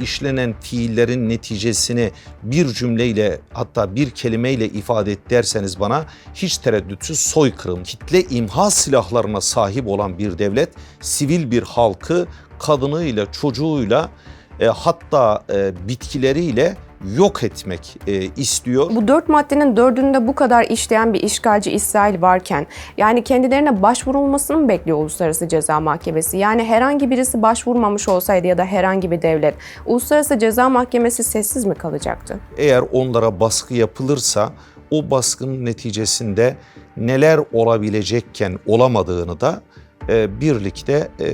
işlenen fiillerin neticesini bir cümleyle hatta bir kelimeyle ifade et derseniz bana hiç tereddütsüz soykırım, kitle imha silahlarına sahip olan bir devlet sivil bir halkı kadınıyla çocuğuyla e, hatta e, bitkileriyle yok etmek e, istiyor. Bu dört maddenin dördünde bu kadar işleyen bir işgalci İsrail varken yani kendilerine başvurulmasını mı bekliyor Uluslararası Ceza Mahkemesi? Yani herhangi birisi başvurmamış olsaydı ya da herhangi bir devlet Uluslararası Ceza Mahkemesi sessiz mi kalacaktı? Eğer onlara baskı yapılırsa o baskının neticesinde neler olabilecekken olamadığını da e, birlikte e,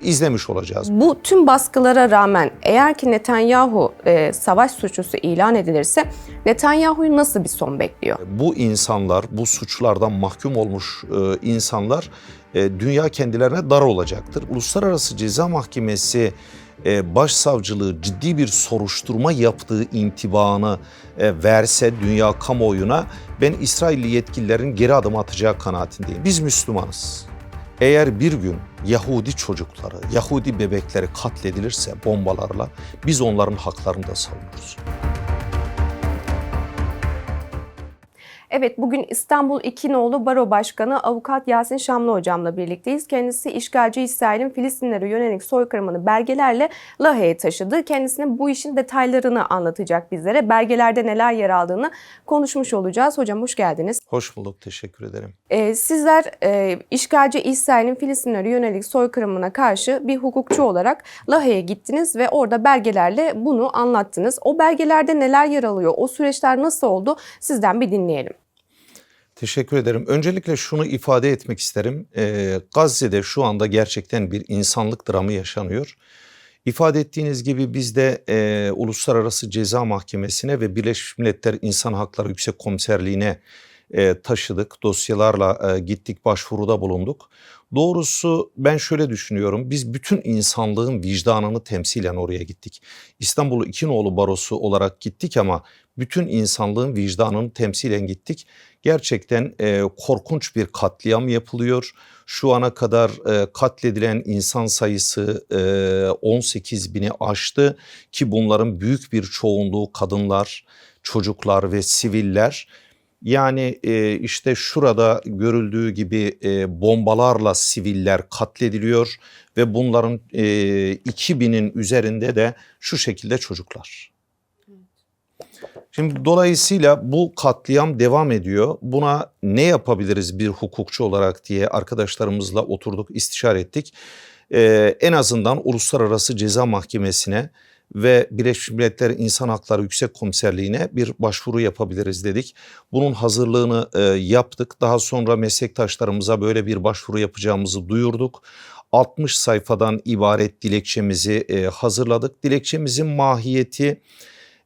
izlemiş olacağız. Bu tüm baskılara rağmen eğer ki Netanyahu e, savaş suçlusu ilan edilirse Netanyahu'yu nasıl bir son bekliyor? Bu insanlar, bu suçlardan mahkum olmuş e, insanlar e, dünya kendilerine dar olacaktır. Uluslararası Ceza Mahkemesi e, başsavcılığı ciddi bir soruşturma yaptığı intibanı e, verse dünya kamuoyuna ben İsrailli yetkililerin geri adım atacağı kanaatindeyim. Biz Müslümanız. Eğer bir gün Yahudi çocukları, Yahudi bebekleri katledilirse bombalarla biz onların haklarını da savunuruz. Evet bugün İstanbul İki Nolu Baro Başkanı Avukat Yasin Şamlı hocamla birlikteyiz. Kendisi işgalci İsrail'in Filistinlere yönelik soykırımını belgelerle Lahey'e taşıdı. Kendisine bu işin detaylarını anlatacak bizlere. Belgelerde neler yer aldığını konuşmuş olacağız. Hocam hoş geldiniz. Hoş bulduk, teşekkür ederim. Ee, sizler e, işgalci İsrail'in Filistinlere yönelik soykırımına karşı bir hukukçu olarak Lahey'e gittiniz ve orada belgelerle bunu anlattınız. O belgelerde neler yer alıyor? O süreçler nasıl oldu? Sizden bir dinleyelim. Teşekkür ederim. Öncelikle şunu ifade etmek isterim. Ee, Gazze'de şu anda gerçekten bir insanlık dramı yaşanıyor. İfade ettiğiniz gibi biz de e, Uluslararası Ceza Mahkemesi'ne ve Birleşmiş Milletler İnsan Hakları Yüksek Komiserliği'ne e, taşıdık. Dosyalarla e, gittik, başvuruda bulunduk. Doğrusu ben şöyle düşünüyorum. Biz bütün insanlığın vicdanını temsilen oraya gittik. İstanbul İkinoğlu Barosu olarak gittik ama bütün insanlığın vicdanını temsilen gittik. Gerçekten e, korkunç bir katliam yapılıyor. Şu ana kadar e, katledilen insan sayısı e, 18 bini aştı ki bunların büyük bir çoğunluğu kadınlar, çocuklar ve siviller. Yani e, işte şurada görüldüğü gibi e, bombalarla siviller katlediliyor ve bunların e, 2000'in üzerinde de şu şekilde çocuklar. Şimdi dolayısıyla bu katliam devam ediyor. Buna ne yapabiliriz bir hukukçu olarak diye arkadaşlarımızla oturduk, istişare ettik. Ee, en azından Uluslararası Ceza Mahkemesi'ne ve Birleşmiş Milletler İnsan Hakları Yüksek Komiserliği'ne bir başvuru yapabiliriz dedik. Bunun hazırlığını e, yaptık. Daha sonra meslektaşlarımıza böyle bir başvuru yapacağımızı duyurduk. 60 sayfadan ibaret dilekçemizi e, hazırladık. Dilekçemizin mahiyeti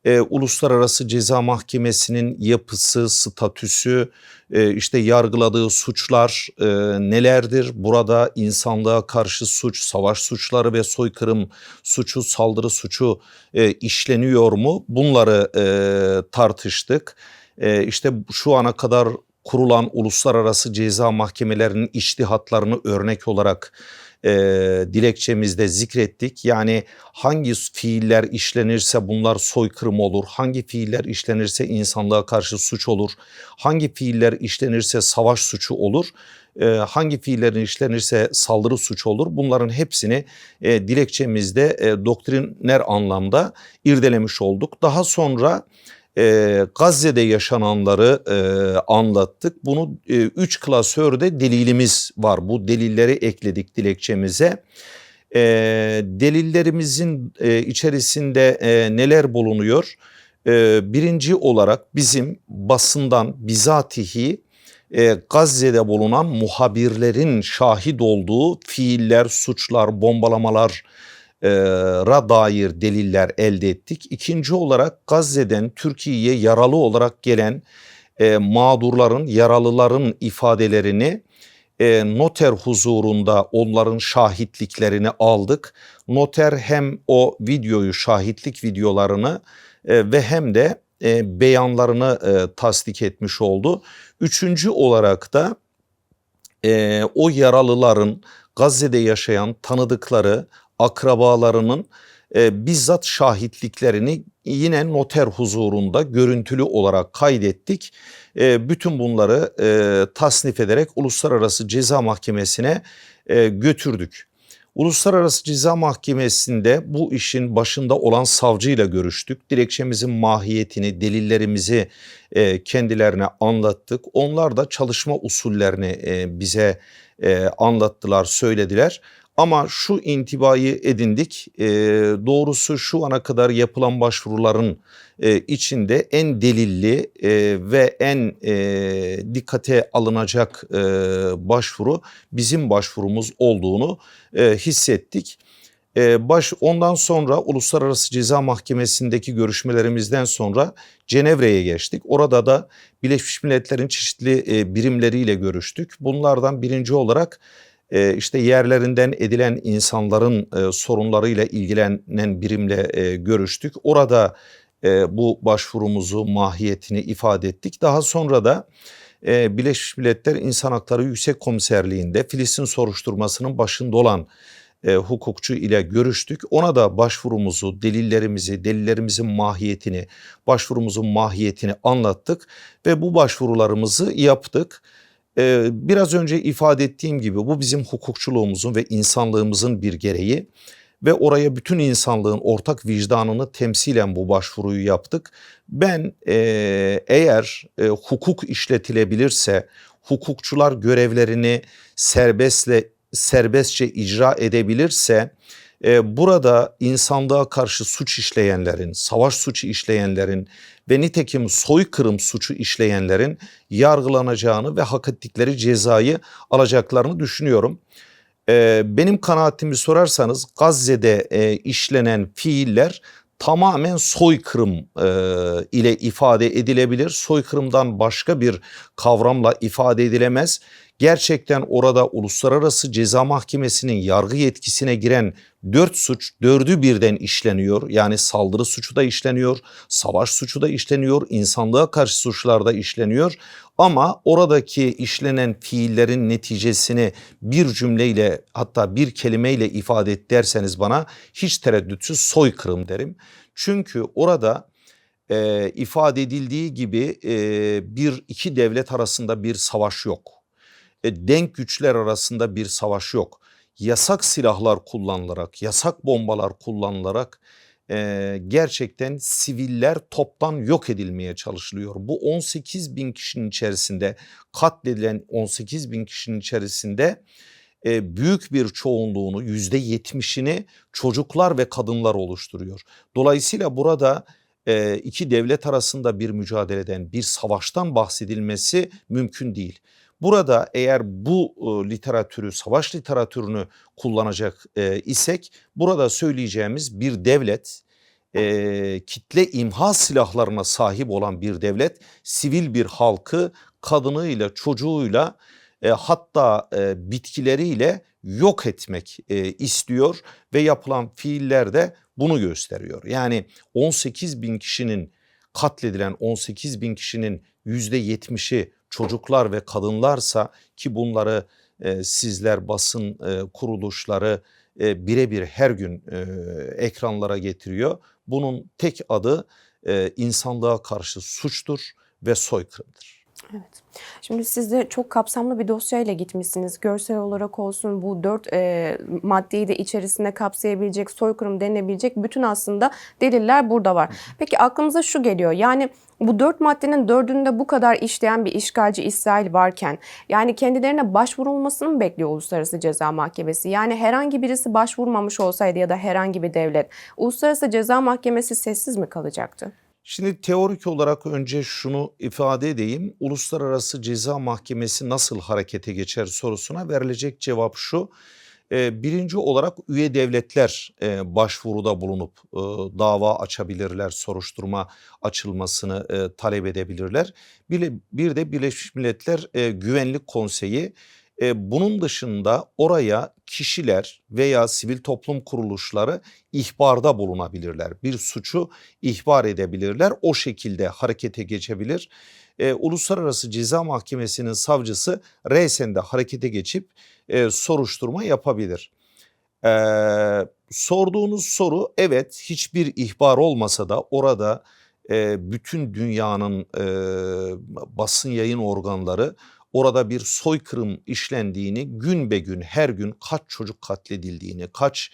e, Uluslararası Ceza Mahkemesi'nin yapısı, statüsü, e, işte yargıladığı suçlar e, nelerdir? Burada insanlığa karşı suç, savaş suçları ve soykırım suçu, saldırı suçu e, işleniyor mu? Bunları e, tartıştık. E, işte şu ana kadar kurulan uluslararası ceza mahkemelerinin içtihatlarını örnek olarak e, dilekçemizde zikrettik. Yani hangi fiiller işlenirse bunlar soykırım olur, hangi fiiller işlenirse insanlığa karşı suç olur, hangi fiiller işlenirse savaş suçu olur, e, hangi fiillerin işlenirse saldırı suçu olur. Bunların hepsini e, dilekçemizde e, doktriner anlamda irdelemiş olduk. Daha sonra e, Gazze'de yaşananları e, anlattık. Bunu e, üç klasörde delilimiz var. Bu delilleri ekledik dilekçemize. E, delillerimizin e, içerisinde e, neler bulunuyor? E, birinci olarak bizim basından bizatihi e, Gazze'de bulunan muhabirlerin şahit olduğu fiiller, suçlar, bombalamalar, ra dair deliller elde ettik. İkinci olarak Gazze'den Türkiye'ye yaralı olarak gelen e, mağdurların, yaralıların ifadelerini e, noter huzurunda onların şahitliklerini aldık. Noter hem o videoyu, şahitlik videolarını e, ve hem de e, beyanlarını e, tasdik etmiş oldu. Üçüncü olarak da e, o yaralıların Gazze'de yaşayan tanıdıkları akrabalarının e, bizzat şahitliklerini yine noter huzurunda görüntülü olarak kaydettik. E, bütün bunları e, tasnif ederek Uluslararası Ceza Mahkemesi'ne e, götürdük. Uluslararası Ceza Mahkemesi'nde bu işin başında olan savcıyla görüştük. Dilekçemizin mahiyetini, delillerimizi e, kendilerine anlattık. Onlar da çalışma usullerini e, bize e, anlattılar, söylediler. Ama şu intibayı edindik. E, doğrusu şu ana kadar yapılan başvuruların e, içinde en delilli e, ve en e, dikkate alınacak e, başvuru bizim başvurumuz olduğunu e, hissettik. E, baş ondan sonra Uluslararası Ceza Mahkemesi'ndeki görüşmelerimizden sonra Cenevre'ye geçtik. Orada da Birleşmiş Milletler'in çeşitli e, birimleriyle görüştük. Bunlardan birinci olarak e, işte yerlerinden edilen insanların e, sorunlarıyla ilgilenen birimle e, görüştük. Orada e, bu başvurumuzu, mahiyetini ifade ettik. Daha sonra da e, Birleşmiş Milletler İnsan Hakları Yüksek Komiserliği'nde Filistin soruşturmasının başında olan hukukçu ile görüştük. Ona da başvurumuzu, delillerimizi, delillerimizin mahiyetini, başvurumuzun mahiyetini anlattık ve bu başvurularımızı yaptık. E, biraz önce ifade ettiğim gibi bu bizim hukukçuluğumuzun ve insanlığımızın bir gereği ve oraya bütün insanlığın ortak vicdanını temsilen bu başvuruyu yaptık. Ben e, eğer e, hukuk işletilebilirse, hukukçular görevlerini serbestle serbestçe icra edebilirse e, burada insanlığa karşı suç işleyenlerin, savaş suçu işleyenlerin ve nitekim soykırım suçu işleyenlerin yargılanacağını ve hak ettikleri cezayı alacaklarını düşünüyorum. E, benim kanaatimi sorarsanız Gazze'de e, işlenen fiiller tamamen soykırım e, ile ifade edilebilir. Soykırımdan başka bir kavramla ifade edilemez. Gerçekten orada Uluslararası Ceza Mahkemesi'nin yargı yetkisine giren dört suç dördü birden işleniyor. Yani saldırı suçu da işleniyor, savaş suçu da işleniyor, insanlığa karşı suçlar da işleniyor. Ama oradaki işlenen fiillerin neticesini bir cümleyle hatta bir kelimeyle ifade et derseniz bana hiç tereddütsüz soykırım derim. Çünkü orada e, ifade edildiği gibi e, bir iki devlet arasında bir savaş yok. E, denk güçler arasında bir savaş yok. Yasak silahlar kullanılarak, yasak bombalar kullanılarak e, gerçekten siviller toptan yok edilmeye çalışılıyor. Bu 18 bin kişinin içerisinde katledilen 18 bin kişinin içerisinde e, büyük bir çoğunluğunu yüzde yetmişini çocuklar ve kadınlar oluşturuyor. Dolayısıyla burada iki devlet arasında bir mücadeleden bir savaştan bahsedilmesi mümkün değil. Burada eğer bu e, literatürü, savaş literatürünü kullanacak e, isek burada söyleyeceğimiz bir devlet, e, kitle imha silahlarına sahip olan bir devlet, sivil bir halkı kadınıyla, çocuğuyla e, hatta bitkileriyle yok etmek istiyor ve yapılan fiiller de bunu gösteriyor. Yani 18 bin kişinin katledilen 18 bin kişinin yüzde yetmişi çocuklar ve kadınlarsa ki bunları e, sizler basın e, kuruluşları e, birebir her gün e, ekranlara getiriyor. Bunun tek adı e, insanlığa karşı suçtur ve soykırımdır. Evet. Şimdi siz de çok kapsamlı bir dosyayla gitmişsiniz. Görsel olarak olsun bu dört e, maddeyi de içerisinde kapsayabilecek, soykırım denilebilecek bütün aslında deliller burada var. Peki aklımıza şu geliyor. Yani bu dört maddenin dördünde bu kadar işleyen bir işgalci İsrail varken yani kendilerine başvurulmasını mı bekliyor Uluslararası Ceza Mahkemesi? Yani herhangi birisi başvurmamış olsaydı ya da herhangi bir devlet Uluslararası Ceza Mahkemesi sessiz mi kalacaktı? Şimdi teorik olarak önce şunu ifade edeyim. Uluslararası Ceza Mahkemesi nasıl harekete geçer sorusuna verilecek cevap şu. Ee, birinci olarak üye devletler e, başvuruda bulunup e, dava açabilirler, soruşturma açılmasını e, talep edebilirler. Bir, de Birleşmiş Milletler Güvenlik Konseyi bunun dışında oraya kişiler veya sivil toplum kuruluşları ihbarda bulunabilirler. Bir suçu ihbar edebilirler. O şekilde harekete geçebilir. Ee, Uluslararası Ceza Mahkemesi'nin savcısı reysen de harekete geçip e, soruşturma yapabilir. Ee, sorduğunuz soru evet hiçbir ihbar olmasa da orada e, bütün dünyanın e, basın yayın organları orada bir soykırım işlendiğini gün be gün her gün kaç çocuk katledildiğini, kaç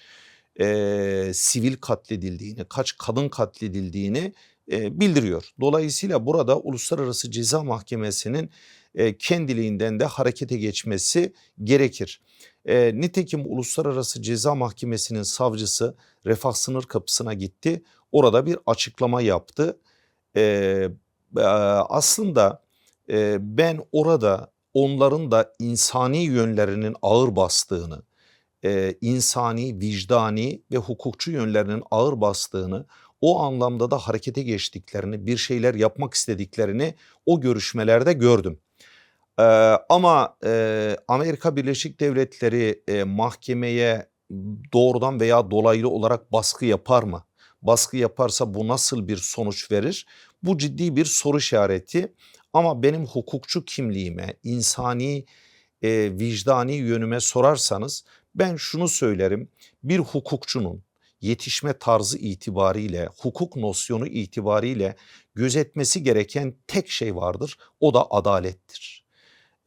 e, sivil katledildiğini, kaç kadın katledildiğini e, bildiriyor. Dolayısıyla burada Uluslararası Ceza Mahkemesi'nin e, kendiliğinden de harekete geçmesi gerekir. E, nitekim Uluslararası Ceza Mahkemesi'nin savcısı refah sınır kapısına gitti. Orada bir açıklama yaptı. E, e, aslında ben orada onların da insani yönlerinin ağır bastığını, insani, vicdani ve hukukçu yönlerinin ağır bastığını, o anlamda da harekete geçtiklerini, bir şeyler yapmak istediklerini o görüşmelerde gördüm. Ama Amerika Birleşik Devletleri mahkemeye doğrudan veya dolaylı olarak baskı yapar mı? Baskı yaparsa bu nasıl bir sonuç verir? Bu ciddi bir soru işareti. Ama benim hukukçu kimliğime, insani, e, vicdani yönüme sorarsanız ben şunu söylerim. Bir hukukçunun yetişme tarzı itibariyle, hukuk nosyonu itibariyle gözetmesi gereken tek şey vardır. O da adalettir.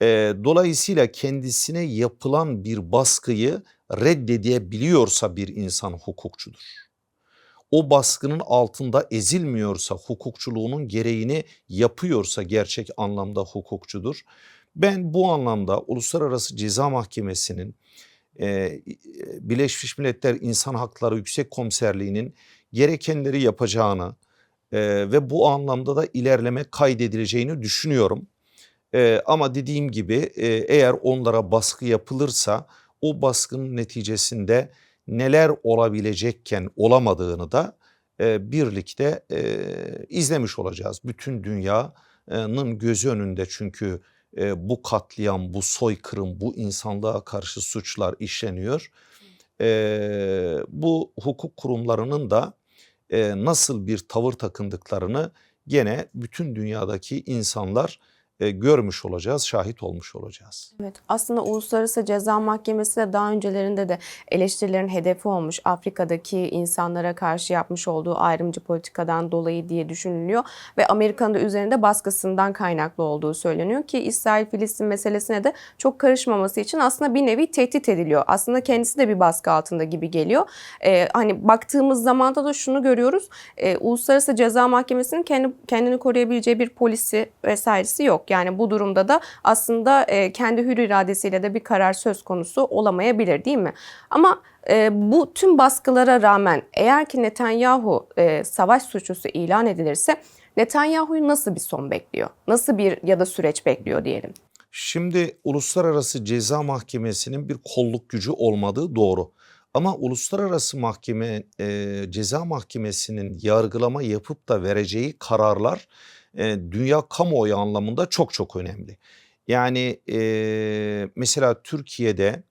E, dolayısıyla kendisine yapılan bir baskıyı reddedebiliyorsa bir insan hukukçudur. O baskının altında ezilmiyorsa, hukukçuluğunun gereğini yapıyorsa gerçek anlamda hukukçudur. Ben bu anlamda Uluslararası Ceza Mahkemesi'nin e, Birleşmiş Milletler İnsan Hakları Yüksek Komiserliği'nin gerekenleri yapacağını e, ve bu anlamda da ilerleme kaydedileceğini düşünüyorum. E, ama dediğim gibi eğer onlara baskı yapılırsa o baskının neticesinde neler olabilecekken olamadığını da e, birlikte e, izlemiş olacağız. Bütün dünyanın gözü önünde çünkü e, bu katliam, bu soykırım, bu insanlığa karşı suçlar işleniyor. Bu hukuk kurumlarının da nasıl bir tavır takındıklarını gene bütün dünyadaki insanlar e, görmüş olacağız, şahit olmuş olacağız. Evet, aslında Uluslararası Ceza Mahkemesi de daha öncelerinde de eleştirilerin hedefi olmuş. Afrika'daki insanlara karşı yapmış olduğu ayrımcı politikadan dolayı diye düşünülüyor ve Amerika'nın da üzerinde baskısından kaynaklı olduğu söyleniyor ki İsrail-Filistin meselesine de çok karışmaması için aslında bir nevi tehdit ediliyor. Aslında kendisi de bir baskı altında gibi geliyor. Ee, hani baktığımız zamanda da şunu görüyoruz. Ee, Uluslararası Ceza Mahkemesi'nin kendi, kendini koruyabileceği bir polisi vesairesi yok. Yani bu durumda da aslında e, kendi hür iradesiyle de bir karar söz konusu olamayabilir değil mi? Ama e, bu tüm baskılara rağmen eğer ki Netanyahu e, savaş suçlusu ilan edilirse Netanyahu'yu nasıl bir son bekliyor? Nasıl bir ya da süreç bekliyor diyelim? Şimdi Uluslararası Ceza Mahkemesi'nin bir kolluk gücü olmadığı doğru. Ama Uluslararası Mahkeme e, Ceza Mahkemesi'nin yargılama yapıp da vereceği kararlar dünya kamuoyu anlamında çok çok önemli. Yani e, mesela Türkiye'de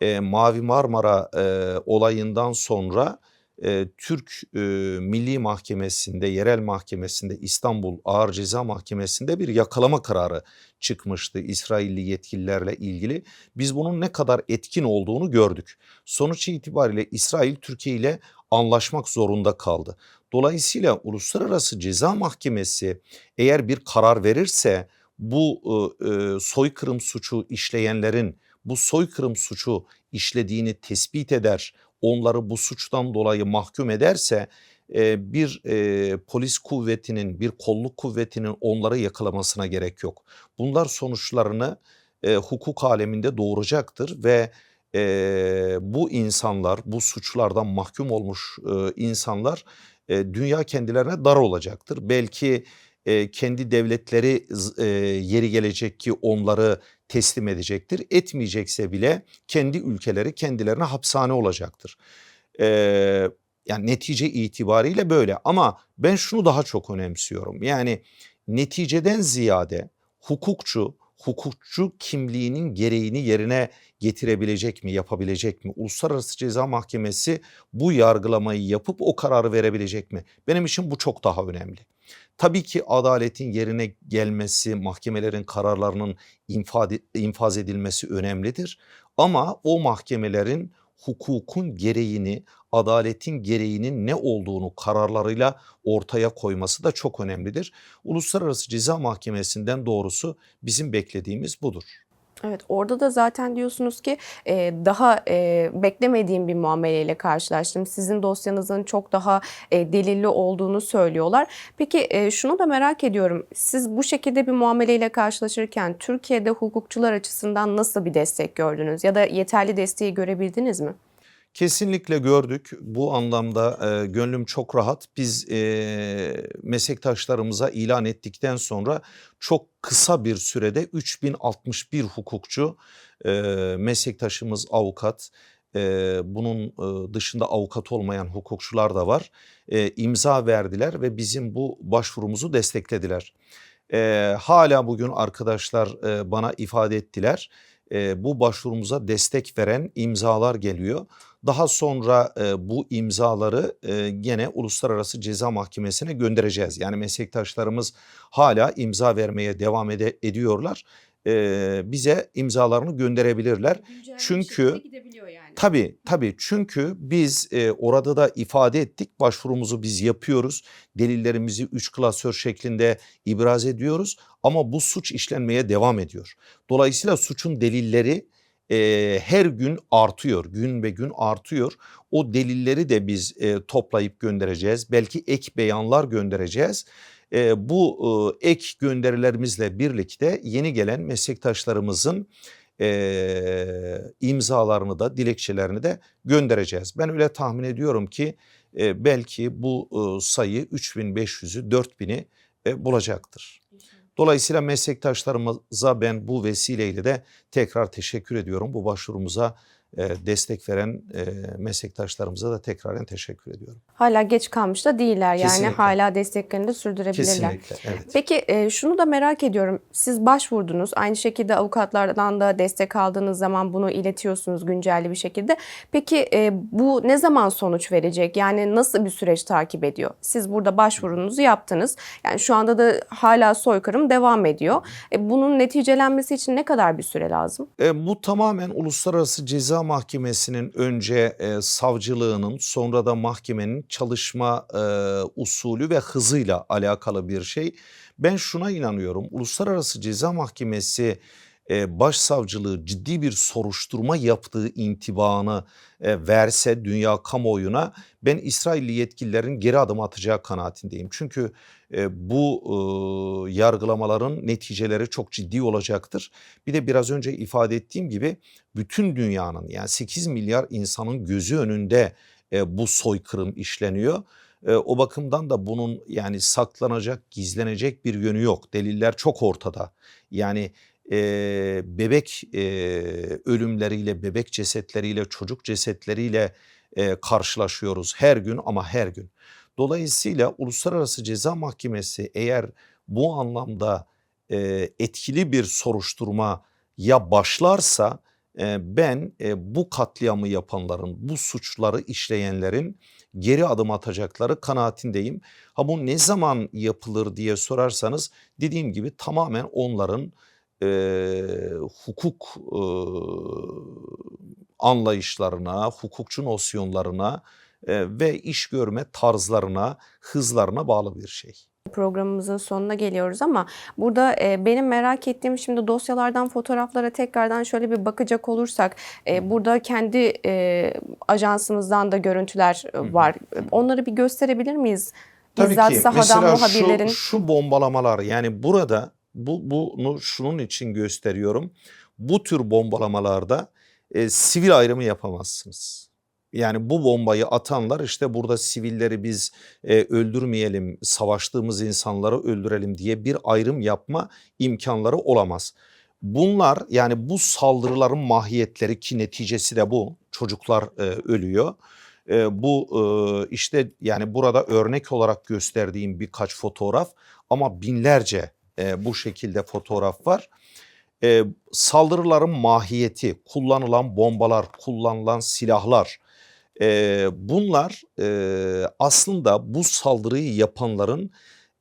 e, Mavi Marmara e, olayından sonra e, Türk e, Milli Mahkemesi'nde, yerel mahkemesinde, İstanbul Ağır Ceza Mahkemesi'nde bir yakalama kararı çıkmıştı İsrailli yetkililerle ilgili. Biz bunun ne kadar etkin olduğunu gördük. Sonuç itibariyle İsrail Türkiye ile anlaşmak zorunda kaldı. Dolayısıyla Uluslararası Ceza Mahkemesi eğer bir karar verirse bu e, soykırım suçu işleyenlerin bu soykırım suçu işlediğini tespit eder, onları bu suçtan dolayı mahkum ederse bir e, polis kuvvetinin, bir kolluk kuvvetinin onları yakalamasına gerek yok. Bunlar sonuçlarını e, hukuk aleminde doğuracaktır ve e, bu insanlar, bu suçlardan mahkum olmuş e, insanlar e, dünya kendilerine dar olacaktır. Belki e, kendi devletleri e, yeri gelecek ki onları teslim edecektir. Etmeyecekse bile kendi ülkeleri kendilerine hapishane olacaktır. E, yani netice itibariyle böyle ama ben şunu daha çok önemsiyorum. Yani neticeden ziyade hukukçu, hukukçu kimliğinin gereğini yerine getirebilecek mi, yapabilecek mi? Uluslararası Ceza Mahkemesi bu yargılamayı yapıp o kararı verebilecek mi? Benim için bu çok daha önemli. Tabii ki adaletin yerine gelmesi, mahkemelerin kararlarının infaz edilmesi önemlidir. Ama o mahkemelerin hukukun gereğini, adaletin gereğinin ne olduğunu kararlarıyla ortaya koyması da çok önemlidir. Uluslararası Ceza Mahkemesi'nden doğrusu bizim beklediğimiz budur. Evet orada da zaten diyorsunuz ki e, daha e, beklemediğim bir muameleyle karşılaştım. Sizin dosyanızın çok daha e, delilli olduğunu söylüyorlar. Peki e, şunu da merak ediyorum. Siz bu şekilde bir muameleyle karşılaşırken Türkiye'de hukukçular açısından nasıl bir destek gördünüz? Ya da yeterli desteği görebildiniz mi? Kesinlikle gördük. Bu anlamda e, gönlüm çok rahat. Biz e, meslektaşlarımıza ilan ettikten sonra çok kısa bir sürede 3061 hukukçu, e, meslektaşımız avukat, e, bunun e, dışında avukat olmayan hukukçular da var. E, imza verdiler ve bizim bu başvurumuzu desteklediler. E, hala bugün arkadaşlar e, bana ifade ettiler. E, bu başvurumuza destek veren imzalar geliyor. Daha sonra e, bu imzaları e, gene Uluslararası Ceza Mahkemesi'ne göndereceğiz. Yani meslektaşlarımız hala imza vermeye devam ede- ediyorlar. E, bize imzalarını gönderebilirler. Çünkü tabii tabii çünkü biz e, orada da ifade ettik başvurumuzu biz yapıyoruz. Delillerimizi üç klasör şeklinde ibraz ediyoruz ama bu suç işlenmeye devam ediyor. Dolayısıyla suçun delilleri e, her gün artıyor, gün be gün artıyor. O delilleri de biz e, toplayıp göndereceğiz. Belki ek beyanlar göndereceğiz. E, bu e, ek gönderilerimizle birlikte yeni gelen meslektaşlarımızın e, imzalarını da dilekçelerini de göndereceğiz. Ben öyle tahmin ediyorum ki e, belki bu e, sayı 3500'ü 4000'i e, bulacaktır. Dolayısıyla meslektaşlarımıza ben bu vesileyle de tekrar teşekkür ediyorum. Bu başvurumuza destek veren e, meslektaşlarımıza da tekraren teşekkür ediyorum. Hala geç kalmış da değiller yani Kesinlikle. hala desteklerini de sürdürebilirler. Kesinlikle evet. Peki e, şunu da merak ediyorum. Siz başvurdunuz. Aynı şekilde avukatlardan da destek aldığınız zaman bunu iletiyorsunuz güncelli bir şekilde. Peki e, bu ne zaman sonuç verecek? Yani nasıl bir süreç takip ediyor? Siz burada başvurunuzu yaptınız. Yani şu anda da hala soykırım devam ediyor. E, bunun neticelenmesi için ne kadar bir süre lazım? E, bu tamamen Uluslararası Ceza Mahkemesi'nin önce e, savcılığının sonra da mahkemenin çalışma e, usulü ve hızıyla alakalı bir şey. Ben şuna inanıyorum. Uluslararası Ceza Mahkemesi e, başsavcılığı ciddi bir soruşturma yaptığı intibanı e, verse dünya kamuoyuna ben İsrailli yetkililerin geri adım atacağı kanaatindeyim. Çünkü e, bu e, yargılamaların neticeleri çok ciddi olacaktır. Bir de biraz önce ifade ettiğim gibi bütün dünyanın yani 8 milyar insanın gözü önünde e, bu soykırım işleniyor. E, o bakımdan da bunun yani saklanacak, gizlenecek bir yönü yok. Deliller çok ortada. Yani e, bebek e, ölümleriyle, bebek cesetleriyle, çocuk cesetleriyle e, karşılaşıyoruz her gün ama her gün. Dolayısıyla Uluslararası Ceza Mahkemesi eğer bu anlamda e, etkili bir soruşturma ya başlarsa e, ben e, bu katliamı yapanların, bu suçları işleyenlerin geri adım atacakları kanaatindeyim. Ha bu ne zaman yapılır diye sorarsanız dediğim gibi tamamen onların e, hukuk e, anlayışlarına, hukukçu nosyonlarına e, ve iş görme tarzlarına, hızlarına bağlı bir şey. Programımızın sonuna geliyoruz ama burada e, benim merak ettiğim şimdi dosyalardan fotoğraflara tekrardan şöyle bir bakacak olursak e, burada kendi e, ajansımızdan da görüntüler var. Onları bir gösterebilir miyiz? Bizzat sahadan Mesela muhabirlerin şu, şu bombalamalar yani burada bu bunu şunun için gösteriyorum. Bu tür bombalamalarda e, sivil ayrımı yapamazsınız. Yani bu bombayı atanlar işte burada sivilleri biz e, öldürmeyelim, savaştığımız insanları öldürelim diye bir ayrım yapma imkanları olamaz. Bunlar yani bu saldırıların mahiyetleri ki neticesi de bu. Çocuklar e, ölüyor. E, bu e, işte yani burada örnek olarak gösterdiğim birkaç fotoğraf ama binlerce e, bu şekilde fotoğraf var. E, saldırıların mahiyeti, kullanılan bombalar, kullanılan silahlar e, bunlar e, aslında bu saldırıyı yapanların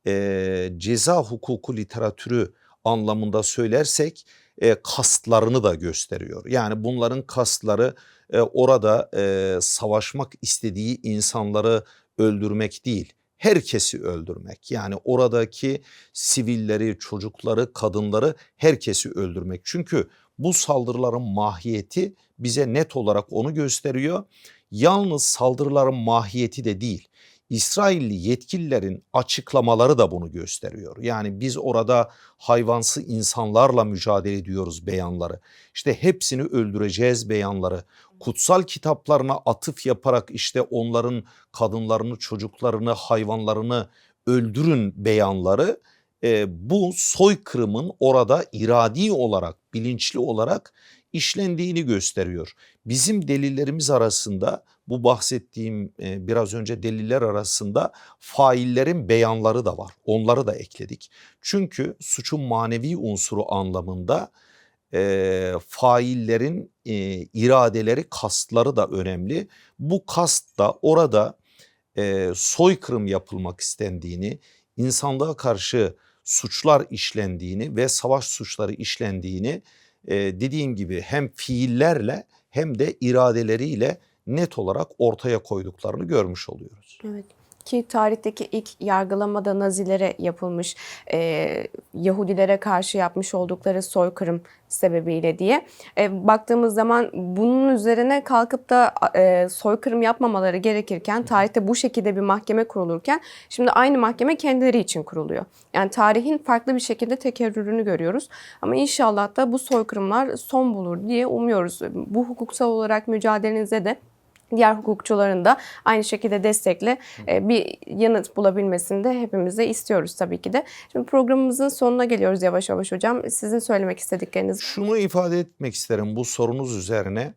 e, ceza hukuku literatürü anlamında söylersek e, kastlarını da gösteriyor. Yani bunların kastları e, orada e, savaşmak istediği insanları öldürmek değil, herkesi öldürmek. Yani oradaki sivilleri, çocukları, kadınları herkesi öldürmek. Çünkü bu saldırıların mahiyeti bize net olarak onu gösteriyor. Yalnız saldırıların mahiyeti de değil. İsrailli yetkililerin açıklamaları da bunu gösteriyor. Yani biz orada hayvansı insanlarla mücadele ediyoruz beyanları. İşte hepsini öldüreceğiz beyanları. Kutsal kitaplarına atıf yaparak işte onların kadınlarını, çocuklarını, hayvanlarını öldürün beyanları e, bu soykırımın orada iradi olarak, bilinçli olarak işlendiğini gösteriyor. Bizim delillerimiz arasında bu bahsettiğim biraz önce deliller arasında faillerin beyanları da var. Onları da ekledik. Çünkü suçun manevi unsuru anlamında e, faillerin e, iradeleri, kastları da önemli. Bu kast da orada e, soykırım yapılmak istendiğini, insanlığa karşı suçlar işlendiğini ve savaş suçları işlendiğini e, dediğim gibi hem fiillerle hem de iradeleriyle net olarak ortaya koyduklarını görmüş oluyoruz. Evet. Ki tarihteki ilk yargılamada Nazilere yapılmış, e, Yahudilere karşı yapmış oldukları soykırım sebebiyle diye. E, baktığımız zaman bunun üzerine kalkıp da e, soykırım yapmamaları gerekirken, tarihte bu şekilde bir mahkeme kurulurken, şimdi aynı mahkeme kendileri için kuruluyor. Yani tarihin farklı bir şekilde tekerrürünü görüyoruz. Ama inşallah da bu soykırımlar son bulur diye umuyoruz. Bu hukuksal olarak mücadelenize de diğer hukukçuların da aynı şekilde destekle bir yanıt bulabilmesini de hepimiz istiyoruz tabii ki de. Şimdi programımızın sonuna geliyoruz yavaş yavaş hocam. Sizin söylemek istedikleriniz. Şunu ifade etmek isterim bu sorunuz üzerine.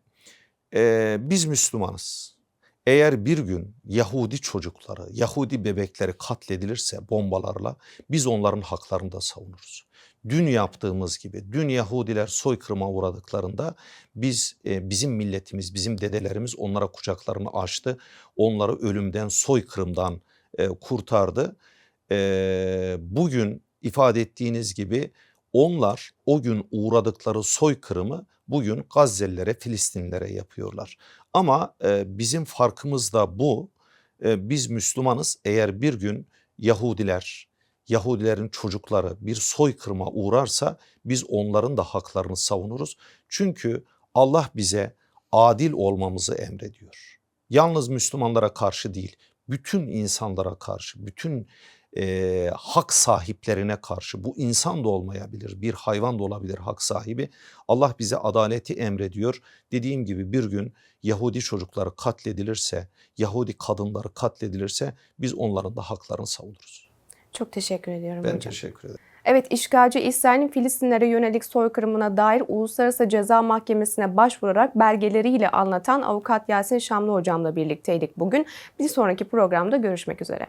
Ee, biz Müslümanız. Eğer bir gün Yahudi çocukları, Yahudi bebekleri katledilirse bombalarla biz onların haklarını da savunuruz. Dün yaptığımız gibi dün Yahudiler soykırıma uğradıklarında biz e, bizim milletimiz, bizim dedelerimiz onlara kucaklarını açtı. Onları ölümden, soykırımdan e, kurtardı. E, bugün ifade ettiğiniz gibi onlar o gün uğradıkları soykırımı bugün Gazze'lilere, Filistinlilere yapıyorlar. Ama e, bizim farkımız da bu. E, biz Müslümanız. Eğer bir gün Yahudiler, Yahudilerin çocukları bir soykırıma uğrarsa biz onların da haklarını savunuruz. Çünkü Allah bize adil olmamızı emrediyor. Yalnız Müslümanlara karşı değil, bütün insanlara karşı, bütün e, hak sahiplerine karşı bu insan da olmayabilir, bir hayvan da olabilir hak sahibi. Allah bize adaleti emrediyor. Dediğim gibi bir gün Yahudi çocukları katledilirse, Yahudi kadınları katledilirse biz onların da haklarını savunuruz. Çok teşekkür ediyorum Ben hocam. teşekkür ederim. Evet, işgalci İsrail'in Filistinlere yönelik soykırımına dair Uluslararası Ceza Mahkemesi'ne başvurarak belgeleriyle anlatan avukat Yasin Şamlı hocamla birlikteydik bugün. Bir sonraki programda görüşmek üzere.